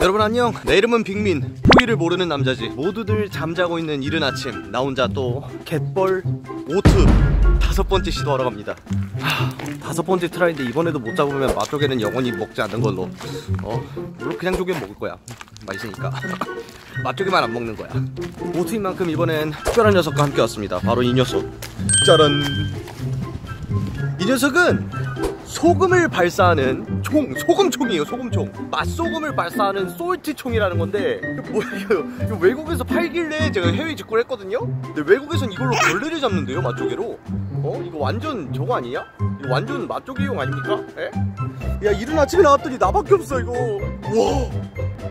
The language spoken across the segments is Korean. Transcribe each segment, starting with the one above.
여러분 안녕. 내 이름은 빅민. 포기를 모르는 남자지. 모두들 잠자고 있는 이른 아침 나 혼자 또 갯벌 오트 다섯 번째 시도하러 갑니다. 하, 다섯 번째 트라이인데 이번에도 못 잡으면 맛조개는 영원히 먹지 않는 걸로. 어 물론 그냥 조개 먹을 거야. 맛있으니까. 맛조개만 안 먹는 거야. 오트인 만큼 이번엔 특별한 녀석과 함께 왔습니다. 바로 이 녀석. 짜란 이 녀석은 소금을 발사하는 총 소금총이에요 소금총. 맛소금을 발사하는 솔트총이라는 건데 뭐야 이거, 이거 외국에서 팔길래 제가 해외 직구를 했거든요? 근데 외국에선 이걸로 벌레를 잡는데요 맛조개로? 어? 이거 완전 저거 아니냐 이거 완전 맛조개용 아닙니까? 에? 야 이른 아침에 나왔더니 나밖에 없어 이거. 와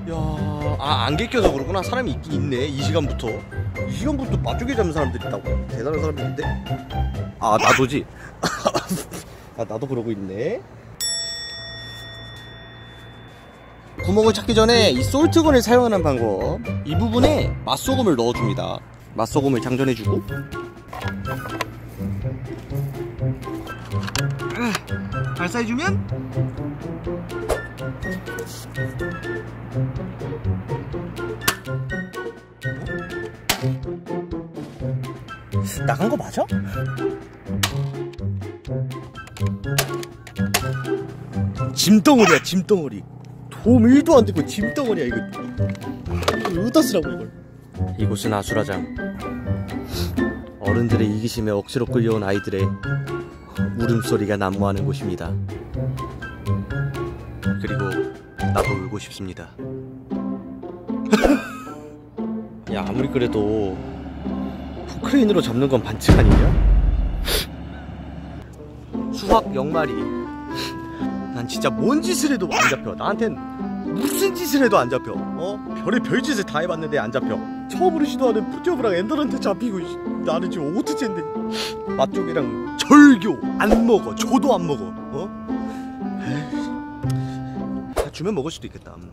야 아 안개 껴서 그러구나. 사람이 있긴 있네 이 시간부터 이 시간부터 맛조개 잡는 사람들이 있다고. 대단한 사람들인데. 아 나도지. 아 나도 그러고 있네. 구멍을 찾기 전에 이 솔트건을 사용하는 방법. 이 부분에 맛소금을 넣어줍니다. 맛소금을 장전해주고. 아, 발사해주면 나간 거 맞아? 짐덩어리야 짐덩어리. 도움 1도 안 되고 짐덩어리야 이거. 어디다 쓰라고 이걸? 이곳은 아수라장. 어른들의 이기심에 억지로 끌려온 아이들의 울음소리가 난무하는 곳입니다. 그리고 나도 울고 싶습니다. 야 아무리 그래도 포크레인으로 잡는 건 반칙 아니냐? 수학 영마리 난 진짜 뭔 짓을 해도 안 잡혀. 나한텐 무슨 짓을 해도 안 잡혀. 어? 별의 별짓을 다 해봤는데 안 잡혀. 처음으로 시도하는 푸티오브랑 엔더한테 잡히고 이- 나는 지금 오트째인데. 맛쪽이랑 절교 안 먹어. 줘도 안 먹어. 어? 에이, 다 주면 먹을 수도 있겠다. 음.